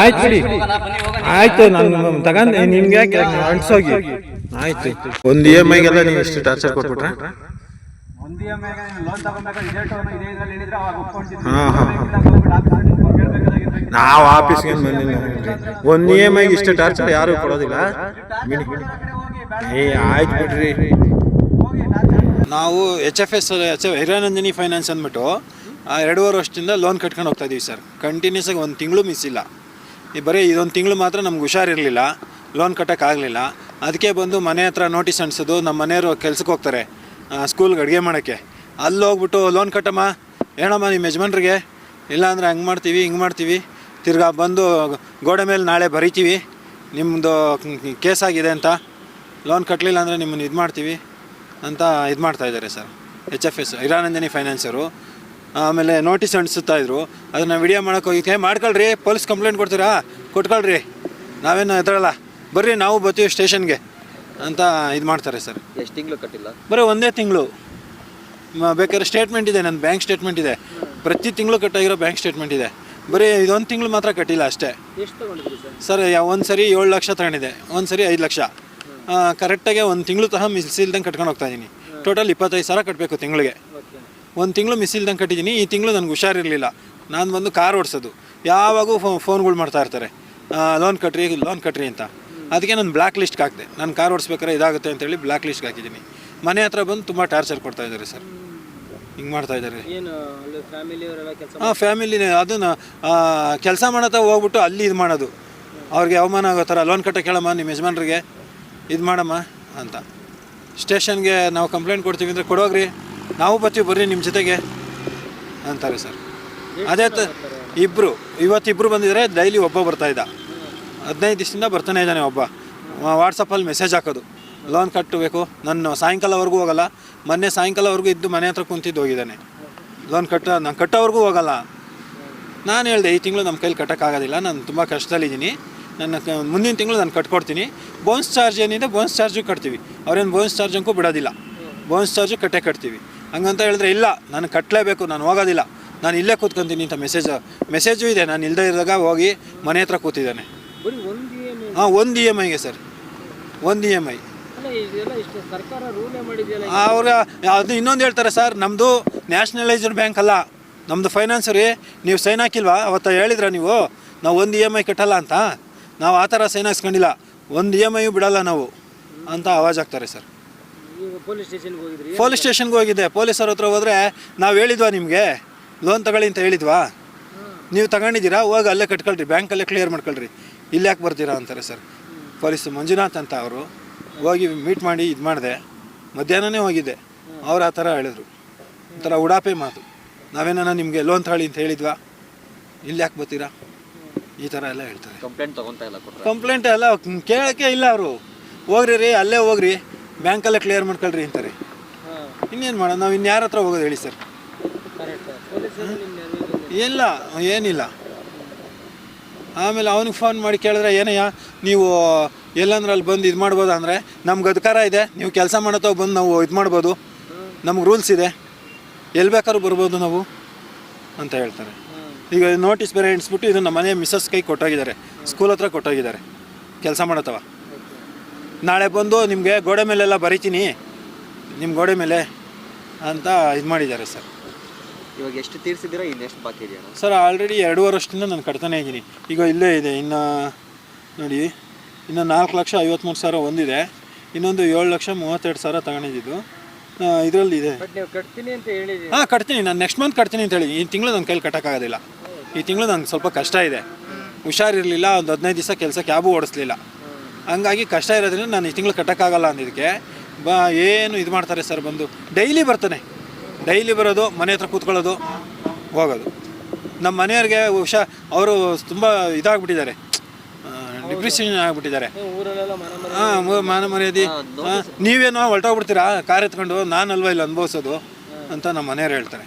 ಆಯ್ತು ಬಿಡಿ. ಆಯ್ತು ನಾನು ತಗೊಂಡು ನಿಮ್ಗೆ ಯಾಕೆ ಅಂಟ್ಸೋಗಿ ಆಯ್ತು. ಒಂದು ಇ ಎಂ ಐಗೆಲ್ಲ ನೀವು ಇಷ್ಟು ಟಾರ್ಚರ್ ಕೊಟ್ಬಿಟ್ರೆ? ನಾವು ಆಫೀಸ್ಗೆ ಬಂದಿಲ್ಲ ಒಂದು ಇ ಎಂ ಐಗೆ ಇಷ್ಟು ಟಾರ್ಚರ್ ಯಾರು ಕೊಡೋದಿಲ್ಲ. ಬಿಡಿ ಬಿಡಿ ಏ ಆಯ್ತು ಬಿಡ್ರಿ. ನಾವು H F S H F Hiranandani finance ಅಂದ್ಬಿಟ್ಟು ಆ, ಎರಡೂವರೆ ವರ್ಷದಿಂದ ಲೋನ್ ಕಟ್ಕೊಂಡು ಹೋಗ್ತಾ ಇದ್ದೀವಿ ಸರ್. ಕಂಟಿನ್ಯೂಸ್ ಆಗಿ ಒಂದು ತಿಂಗಳು ಮಿಸ್ ಇಲ್ಲ. ಈ ಬರೀ ಇದೊಂದು ತಿಂಗಳು ಮಾತ್ರ ನಮ್ಗೆ ಹುಷಾರಿರಲಿಲ್ಲ. ಲೋನ್ ಕಟ್ಟೋಕ್ಕಾಗಲಿಲ್ಲ. ಅದಕ್ಕೆ ಬಂದು ಮನೆ ಹತ್ರ ನೋಟಿಸ್ ಅಂಟಿಸೋದು ನಮ್ಮ ಮನೆಯವರು ಕೆಲ್ಸಕ್ಕೆ ಹೋಗ್ತಾರೆ ಸ್ಕೂಲ್ಗೆ ಅಡುಗೆ ಮಾಡೋಕ್ಕೆ. ಅಲ್ಲಿ ಹೋಗ್ಬಿಟ್ಟು ಲೋನ್ ಕಟ್ಟಮ್ಮ ಹೇಳಮ್ಮ ನಿಮ್ಮ ಯಜಮಾನ್ರಿಗೆ ಇಲ್ಲಾಂದರೆ ಹಂಗೆ ಮಾಡ್ತೀವಿ ಹಿಂಗೆ ಮಾಡ್ತೀವಿ. ತಿರ್ಗಾ ಬಂದು ಗೋಡೆ ಮೇಲೆ ನಾಳೆ ಬರಿತೀವಿ. ನಿಮ್ಮದು ಕೇಸ್ ಆಗಿದೆ ಅಂತ. ಲೋನ್ ಕಟ್ಟಲಿಲ್ಲ ಅಂದರೆ ನಿಮ್ಮನ್ನು ಇದು ಮಾಡ್ತೀವಿ ಅಂತ ಇದು ಮಾಡ್ತಾಯಿದ್ದಾರೆ sir. H F S ಇರಾನಂದಿನಿ financer ಆಮೇಲೆ ನೋಟಿಸ್ ಅಂಟಿಸುತ್ತಾ ಇದ್ರು. ಅದನ್ನು ವಿಡಿಯೋ ಮಾಡೋಕೆ ಹೋಗಿದ್ದೆ ಮಾಡ್ಕೊಳ್ರಿ ಪೊಲೀಸ್ ಕಂಪ್ಲೇಂಟ್ ಕೊಡ್ತೀರಾ? ಕೊಟ್ಕೊಳ್ರಿ. ನಾವೇನು ಎದ್ರಲ್ಲ. ಬರ್ರಿ ನಾವು ಬರ್ತೀವಿ ಸ್ಟೇಷನ್ಗೆ ಅಂತ ಇದು ಮಾಡ್ತಾರೆ ಸರ್. ಎಷ್ಟು ತಿಂಗಳು ಕಟ್ಟಿಲ್ಲ? ಬರೀ ಒಂದೇ ತಿಂಗಳು. ಬೇಕಾದ್ರೆ ಸ್ಟೇಟ್ಮೆಂಟ್ ಇದೆ ನನ್ನ ಬ್ಯಾಂಕ್ ಸ್ಟೇಟ್ಮೆಂಟ್ ಇದೆ. ಪ್ರತಿ ತಿಂಗಳು ಕಟ್ಟಾಗಿರೋ ಬ್ಯಾಂಕ್ ಸ್ಟೇಟ್ಮೆಂಟ್ ಇದೆ. ಬರೀ ಇದೊಂದು ತಿಂಗಳು ಮಾತ್ರ ಕಟ್ಟಿಲ್ಲ ಅಷ್ಟೇ. ಸರ್? ಒಂದು ಸರಿ ಏಳು ಲಕ್ಷ ತಗೊಂಡಿದೆ ಒಂದು ಸರಿ ಐದು ಲಕ್ಷ. ಕರೆಕ್ಟಾಗಿ ಒಂದು ತಿಂಗಳು ತಹ ಮಿಸ್ ಇಲ್ದಂಗೆ ಕಟ್ಕೊಂಡು ಹೋಗ್ತಾ ಇದ್ದೀನಿ ಟೋಟಲ್ ಇಪ್ಪತ್ತೈದು ಸಾವಿರ ಕಟ್ಟಬೇಕು ತಿಂಗಳಿಗೆ. ಒಂದು ತಿಂಗಳು ಮಿಸ್ ಇಲ್ದಂಗೆ ಕಟ್ಟಿದ್ದೀನಿ ಈ ತಿಂಗಳು ನನಗೆ ಹುಷಾರಿರಲಿಲ್ಲ. ನಾನು ಬಂದು ಕಾರ್ ಓಡಿಸೋದು. ಯಾವಾಗೂ ಫೋ ಫೋನ್ಗಳು ಮಾಡ್ತಾ ಇರ್ತಾರೆ. ಲೋನ್ ಕಟ್ರಿ ಲೋನ್ ಕಟ್ರಿ ಅಂತ. ಅದಕ್ಕೆ ನಾನು ಬ್ಲ್ಯಾಕ್ ಲಿಸ್ಟ್ಗೆ ಹಾಕಿದೆ. ನಾನು ಕಾರ್ ಓಡಿಸ್ಬೇಕಾದ್ರೆ ಇದಾಗುತ್ತೆ ಅಂತೇಳಿ ಬ್ಲ್ಯಾಕ್ ಲಿಸ್ಟ್ಗೆ ಹಾಕಿದ್ದೀನಿ. ಮನೆ ಹತ್ರ ಬಂದು ತುಂಬ ಟಾರ್ಚರ್ ಕೊಡ್ತಾ ಇದ್ದಾರೆ ಸರ್. ಹಿಂಗೆ ಮಾಡ್ತಾ ಇದ್ದಾರೆ. ಹಾಂ ಫ್ಯಾಮಿಲಿನೇ ಅದನ್ನು ಕೆಲಸ ಮಾಡತ್ತ ಹೋಗ್ಬಿಟ್ಟು ಅಲ್ಲಿ ಇದು ಮಾಡೋದು. ಅವ್ರಿಗೆ ಅವಮಾನ ಆಗೋ ಥರ ಲೋನ್ ಕಟ್ಟ ಕೇಳಮ್ಮ ನಿಮ್ಮ ಯಜಮಾನ್ರಿಗೆ. ಇದು ಮಾಡಮ್ಮ ಅಂತ. ಸ್ಟೇಷನ್ಗೆ ನಾವು ಕಂಪ್ಲೇಂಟ್ ಕೊಡ್ತೀವಿ ಅಂದರೆ ಕೊಡೋಗ್ರಿ. ನಾವು ಬರ್ತೀವಿ, ಬರ್ರಿ ನಿಮ್ಮ ಜೊತೆಗೆ ಅಂತಾರೆ ಸರ್. ಅದೇ ತ ಇಬ್ಬರು ಇವತ್ತಿಬ್ಬರು ಬಂದಿದ್ದಾರೆ ಡೈಲಿ ಒಬ್ಬ ಬರ್ತಾ ಇದ್ದ. ಹದಿನೈದು ದಿವಸದಿಂದ ಬರ್ತಾನೆ ಇದ್ದಾನೆ ಒಬ್ಬ. ವಾಟ್ಸಪ್ಪಲ್ಲಿ ಮೆಸೇಜ್ ಹಾಕೋದು. ಲೋನ್ ಕಟ್ಟಬೇಕು ನಾನು ಸಾಯಂಕಾಲವರೆಗೂ ಹೋಗಲ್ಲ. ಮೊನ್ನೆ ಸಾಯಂಕಾಲವರೆಗೂ ಇದ್ದು ಮನೆ ಹತ್ರ ಕುಂತಿದ್ದು ಹೋಗಿದ್ದಾನೆ. ಲೋನ್ ಕಟ್ಟ, ನಾನು ಕಟ್ಟೋವರೆಗೂ ಹೋಗಲ್ಲ. ನಾನು ಹೇಳಿದೆ, ಈ ತಿಂಗಳು ನಮ್ಮ ಕೈಲಿ ಕಟ್ಟೋಕ್ಕಾಗೋದಿಲ್ಲ ನಾನು ತುಂಬ ಕಷ್ಟದಲ್ಲಿದ್ದೀನಿ. ನನ್ನ ಮುಂದಿನ ತಿಂಗಳು ನಾನು ಕಟ್ಕೊಡ್ತೀನಿ. ಬೋನ್ಸ್ ಚಾರ್ಜ್ ಏನಿದೆ ಬೋನ್ಸ್ ಚಾರ್ಜು ಕಟ್ತೀವಿ. ಅವ್ರೇನು ಬೋನ್ಸ್ ಚಾರ್ಜ್ ಅಂಕೂ ಬಿಡೋದಿಲ್ಲ. ಬೋನ್ಸ್ ಚಾರ್ಜು ಕಟ್ಟೆ ಕಟ್ತೀವಿ. ಹಂಗಂತ ಹೇಳಿದ್ರೆ ಇಲ್ಲ ನಾನು ಕಟ್ಟಲೇಬೇಕು ನಾನು ಹೋಗೋದಿಲ್ಲ. ನಾನು ಇಲ್ಲೇ ಕೂತ್ಕೊಂತೀನಿ ಅಂತ ಮೆಸೇಜ್ ಮೆಸೇಜು ಇದೆ ನಾನು ಇಲ್ಲದೇ ಇದ್ದಾಗ ಹೋಗಿ ಮನೆ ಹತ್ರ ಕೂತಿದ್ದಾನೆ. ಐ ಹಾಂ ಒಂದು ಇ ಎಂ ಐಗೆ ಸರ್. ಒಂದು ಇ ಎಂ ಐ ಅವ್ರ ಅದು ಇನ್ನೊಂದು ಹೇಳ್ತಾರೆ ಸರ್ ನಮ್ಮದು ನ್ಯಾಷನಲೈಸ್ಡ್ ಬ್ಯಾಂಕ್ ಅಲ್ಲ. ನಮ್ಮದು ಫೈನಾನ್ಸ್ ರೀ ನೀವು ಸೈನ್ ಹಾಕಿಲ್ವಾ? ಅವತ್ತು ಹೇಳಿದ್ರ ನೀವು ನಾವು ಒಂದು ಇ ಎಂ ಐ ಕಟ್ಟಲ್ಲ ಅಂತ. ನಾವು ಆ ಥರ ಸೈನ್ ಹಾಕ್ಸ್ಕೊಂಡಿಲ್ಲ. ಒಂದು ಇ ಎಂ ಐಯು ಬಿಡಲ್ಲ ನಾವು ಅಂತ ಆವಾಜ್ ಆಗ್ತಾರೆ ಸರ್. ಪೊಲೀಸ್ ಸ್ಟೇಷನ್ಗೆ ಹೋಗಿದ್ರಿ? ಪೊಲೀಸ್ ಸ್ಟೇಷನ್ಗೆ ಹೋಗಿದ್ದೆ. ಪೊಲೀಸರ ಹತ್ರ ಹೋದ್ರೆ ನಾವು ಹೇಳಿದ್ವಾ ನಿಮಗೆ? ಲೋನ್ ತಗೊಳ್ಳಿ ಅಂತ ಹೇಳಿದ್ವಾ? ನೀವು ತಗೊಂಡಿದ್ದೀರಾ? ಹೋಗಿ ಅಲ್ಲೇ ಕಟ್ಕೊಳ್ರಿ. ಬ್ಯಾಂಕಲ್ಲೇ ಕ್ಲಿಯರ್ ಮಾಡ್ಕೊಳ್ರಿ. ಇಲ್ಲಿ ಯಾಕೆ ಬರ್ತೀರಾ ಅಂತಾರೆ ಸರ್. ಪೊಲೀಸ್ ಮಂಜುನಾಥ್ ಅಂತ ಅವರು ಹೋಗಿ ಮೀಟ್ ಮಾಡಿ ಇದು ಮಾಡಿದೆ. ಮಧ್ಯಾಹ್ನನೇ ಹೋಗಿದ್ದೆ. ಅವ್ರು ಆ ಥರ ಹೇಳಿದ್ರು. ಒಂಥರ ಉಡಾಪೆ ಮಾತು. ನಾವೇನ ನಿಮಗೆ ಲೋನ್ ತಗೊಳ್ಳಿ ಅಂತ ಹೇಳಿದ್ವಾ? ಇಲ್ಲಿ ಯಾಕೆ ಬರ್ತೀರಾ? ಈ ಥರ ಎಲ್ಲ ಹೇಳ್ತಾರೆ. ಕಂಪ್ಲೇಂಟ್ ತಗೊಂತ ಇಲ್ಲ ಕಂಪ್ಲೇಂಟ್ ಎಲ್ಲ ಕೇಳೋಕ್ಕೆ ಇಲ್ಲ ಅವರು. ಹೋಗ್ರಿ ರೀ ಅಲ್ಲೇ ಹೋಗ್ರಿ. ಬ್ಯಾಂಕಲ್ಲೇ ಕ್ಲಿಯರ್ ಮಾಡ್ಕೊಳ್ರಿ ಅಂತಾರೆ. ಇನ್ನೇನು ಮಾಡೋದು? ನಾವು ಇನ್ಯಾರ ಹತ್ರ ಹೋಗೋದು ಹೇಳಿ ಸರ್? ಇಲ್ಲ ಏನಿಲ್ಲ. ಆಮೇಲೆ ಅವನಿಗೆ ಫೋನ್ ಮಾಡಿ ಕೇಳಿದ್ರೆ ಏನಯ್ಯ ನೀವು ಎಲ್ಲಂದ್ರೆ ಅಲ್ಲಿ ಬಂದು ಇದು ಮಾಡ್ಬೋದು? ಅಂದರೆ ನಮ್ಗೆ ಅಧಿಕಾರ ಇದೆ. ನೀವು ಕೆಲಸ ಮಾಡತ್ತೋ ಬಂದು ನಾವು ಇದು ಮಾಡ್ಬೋದು. ನಮ್ಗೆ ರೂಲ್ಸ್ ಇದೆ. ಎಲ್ಲಿ ಬೇಕಾದ್ರೂ ಬರ್ಬೋದು ನಾವು. ಅಂತ ಹೇಳ್ತಾರೆ. ಈಗ ನೋಟಿಸ್ ಬೇರೆ ಎಣಿಸ್ಬಿಟ್ಟು ಇದು ನಮ್ಮ ಮನೆ ಮಿಸ್ಸಸ್ ಕೈ ಕೊಟ್ಟೋಗಿದ್ದಾರೆ. ಸ್ಕೂಲ್ ಹತ್ರ ಕೊಟ್ಟೋಗಿದ್ದಾರೆ. ಕೆಲಸ ಮಾಡತ್ತವ ನಾಳೆ ಬಂದು ನಿಮಗೆ ಗೋಡೆ ಮೇಲೆಲ್ಲ ಬರಿತೀನಿ. ನಿಮ್ಮ ಗೋಡೆ ಮೇಲೆ ಅಂತ ಇದು ಮಾಡಿದ್ದಾರೆ ಸರ್. ಇವಾಗ ಎಷ್ಟು ತೀರ್ಸಿದ್ದೀರಾ ಇನ್ನು ಎಷ್ಟು ಬಾಕಿ ಇದೆಯಾ? ಸರ್ ಆಲ್ರೆಡಿ ಎರಡೂವರೆ ವರ್ಷದಿಂದ ನಾನು ಕಟ್ತಾನೇ ಇದ್ದೀನಿ. ಈಗ ಇಲ್ಲೇ ಇದೆ ಇನ್ನು ನೋಡಿ ಇನ್ನು ನಾಲ್ಕು ಲಕ್ಷ ಐವತ್ತ್ಮೂರು ಸಾವಿರ ಒಂದಿದೆ. ಇನ್ನೊಂದು ಏಳು ಲಕ್ಷ ಮೂವತ್ತೆರಡು ಸಾವಿರ ತಗೊಂಡಿದ್ದು. ಇದರಲ್ಲಿ ಇದೆ. ಬಟ್ ನೀವು ಕಟ್ತೀನಿ ಅಂತ ಹೇಳಿದ್ರಿ. ಹಾಂ ಕಟ್ತೀನಿ. ನಾನು ನೆಕ್ಸ್ಟ್ ಮಂತ್ ಕಟ್ತೀನಿ ಅಂತ ಹೇಳಿ ಈ ತಿಂಗಳು ನನ್ನ ಕೈಲಿ ಕಟ್ಟೋಕ್ಕಾಗೋದಿಲ್ಲ. ಈ ತಿಂಗಳು ನಂಗೆ ಸ್ವಲ್ಪ ಕಷ್ಟ ಇದೆ. ಹುಷಾರಿರಲಿಲ್ಲ ಒಂದು ಹದಿನೈದು ದಿವಸ ಕೆಲಸ ಕ್ಯಾಬು ಓಡಿಸ್ಲಿಲ್ಲ. ಹಂಗಾಗಿ ಕಷ್ಟ ಇರೋದ್ರಿಂದ ನಾನು ಈ ತಿಂಗಳು ಕಟ್ಟೋಕ್ಕಾಗಲ್ಲ ಅಂದಿದ್ದಕ್ಕೆ. ಬಾ ಏನು ಇದು ಮಾಡ್ತಾರೆ ಸರ್ ಬಂದು? ಡೈಲಿ ಬರ್ತಾನೆ. ಡೈಲಿ ಬರೋದು ಮನೆ ಹತ್ರ ಕೂತ್ಕೊಳ್ಳೋದು ಹೋಗೋದು. ನಮ್ಮ ಮನೆಯವ್ರಿಗೆ ಹುಷಾ ಅವರು ತುಂಬ ಇದಾಗ್ಬಿಟ್ಟಿದ್ದಾರೆ. ಡಿಪ್ರೆಷನ್ ಆಗಿಬಿಟ್ಟಿದ್ದಾರೆ. ಹಾಂ ಮಾನ ಮರ್ಯಾದೆ. ನೀವೇನು ಹೊರಟೋಗ್ಬಿಡ್ತೀರಾ? ಕಾರ್ ಎತ್ಕೊಂಡು ನಾನಲ್ವಾ ಇಲ್ಲಿ ಅನುಭವಿಸೋದು? ಅಂತ ನಮ್ಮ ಮನೆಯವ್ರು ಹೇಳ್ತಾರೆ.